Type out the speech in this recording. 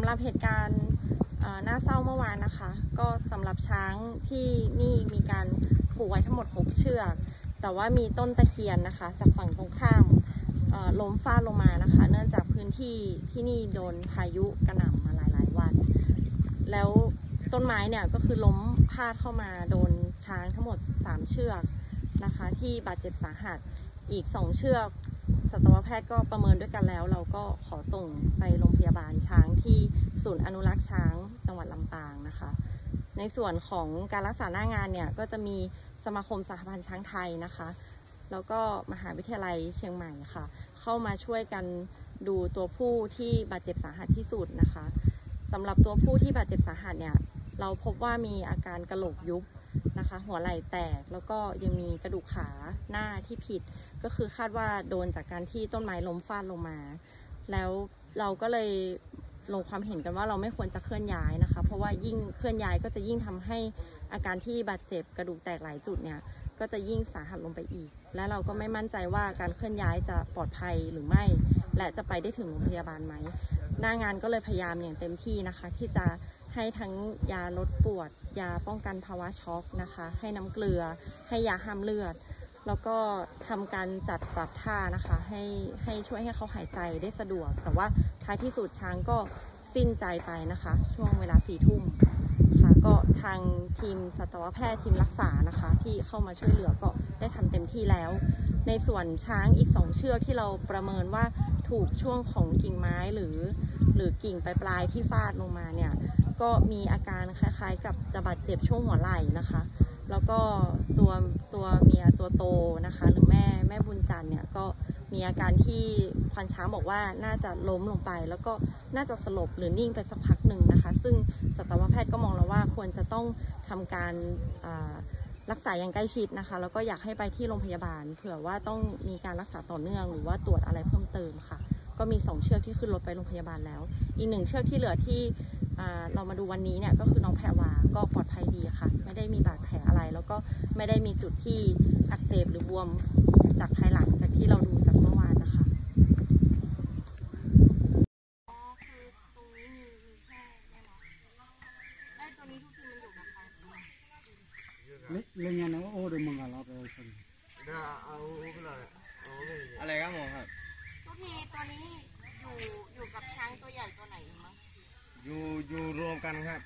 ำหรับเหตุการณ์น่าเศร้าเมื่อวานนะคะ ก็สำหรับช้างที่นี่มีการผูกไว้ทั้งหมด6เชือก แต่ว่ามีต้นตะเคียนนะคะ จากฝั่งตรงข้ามล้มฟาดลงมานะคะ เนื่องจากพื้นที่ที่นี่โดนพายุกระหน่ำมาหลาย ๆ วัน แล้วต้นไม้เนี่ยก็คือล้มพาดเข้ามาโดนช้างทั้งหมด 3 เชือกนะคะ ที่บาดเจ็บสาหัสอีก 2 เชือกสัตวแพทย์ก็ประเมินด้วยกันแล้ว เราก็ขอส่งไปโรงพยาบาลช้างที่ ศูนย์อนุรักษ์ช้างจังหวัดลำปางนะคะ ในส่วนของการรักษาหน้างานเนี่ยก็จะมีสมาคมสหพันธ์ช้างไทยนะคะ แล้วก็มหาวิทยาลัยเชียงใหม่ค่ะ เข้ามาช่วยกันดูตัวผู้ที่บาดเจ็บสาหัสที่สุดนะคะสำหรับตัวผู้ที่บาดเจ็บสาหัสเนี่ยเราพบว่ามีอาการกระโหลกยุบนะคะ หัวไหล่แตกแล้วก็ยังมีกระดูกขาหน้าที่ผิด ก็คือคาดว่าโดนจากการที่ต้นไม้ล้มฟาดลงมา แล้วเราก็เลย ลงความเห็นกันว่าเราไม่ควรจะเคลื่อนย้ายนะคะ เพราะว่ายิ่งเคลื่อนย้ายก็จะยิ่งทำให้อาการที่บาดเจ็บกระดูกแตกหลายจุดเนี่ยก็จะยิ่งสาหัสลงไปอีก และเราก็ไม่มั่นใจว่าการเคลื่อนย้ายจะปลอดภัยหรือไม่ และจะไปได้ถึงโรงพยาบาลไหม หน้างานก็เลยพยายามอย่างเต็มที่นะคะ ที่จะให้ทั้งยาลดปวด ยาป้องกันภาวะช็อกนะคะ ให้น้ำเกลือ ให้ยาห้ามเลือด แล้วก็ทำการจัดปรับท่านะคะ ให้ให้ช่วยให้เขาหายใจได้สะดวก แต่ว่า ท้ายที่สุดช้างก็สิ้นใจไปนะคะ ช่วงเวลาสี่ทุ่มค่ะก็ทางทีมสัตวแพทย์ทีมรักษานะคะ ที่เข้ามาช่วยเหลือก็ได้ทำเต็มที่แล้ว ในส่วนช้างอีกสองเชือกที่เราประเมินว่าถูกช่วงของกิ่งไม้หรือ หรือกิ่งปลายๆที่ฟาดลงมาเนี่ยก็มีอาการคล้ายๆ กับจะบาดเจ็บช่วงหัวไหล่นะคะ แล้วก็ตัวตัวเมียตัวโต มีอาการที่ควานช้างบอกว่าน่าจะล้มลงไป แล้วก็น่าจะสลบหรือนิ่งไปสักพักหนึ่งนะคะ ซึ่งสัตวแพทย์ก็มองแล้วว่าควรจะต้องทำการรักษาอย่างใกล้ชิดนะคะ แล้วก็อยากให้ไปที่โรงพยาบาล เผื่อว่าต้องมีการรักษาต่อเนื่อง หรือว่าตรวจอะไรเพิ่มเติมค่ะ ก็มีสองเชือกที่ขึ้นรถไปโรงพยาบาลแล้ว อีกหนึ่งเชือกที่เหลือที่เรามาดูวันนี้เนี่ยก็คือน้องแพรวาก็ปลอดภัยดีค่ะ ไม่ได้มีบาดแผลอะไร แล้วก็ไม่ได้มีจุดที่อักเสบหรือบวมจากภายหลังจากที่เราดูจากเมื่อวานนะคะ อ๋อคือตรงนี้มีมีแค่เนี่ยเนาะไอ้ตัวนี้ทุกทีมันอยู่กับใคร lengan apa oh dia mengalah apa itu อะไรครับผมครับทุกทีตัวนี้อยู่อยู่กับช้างตัวใหญ่ตัวไหนมั้งอยู่อยู่รวมกันครับ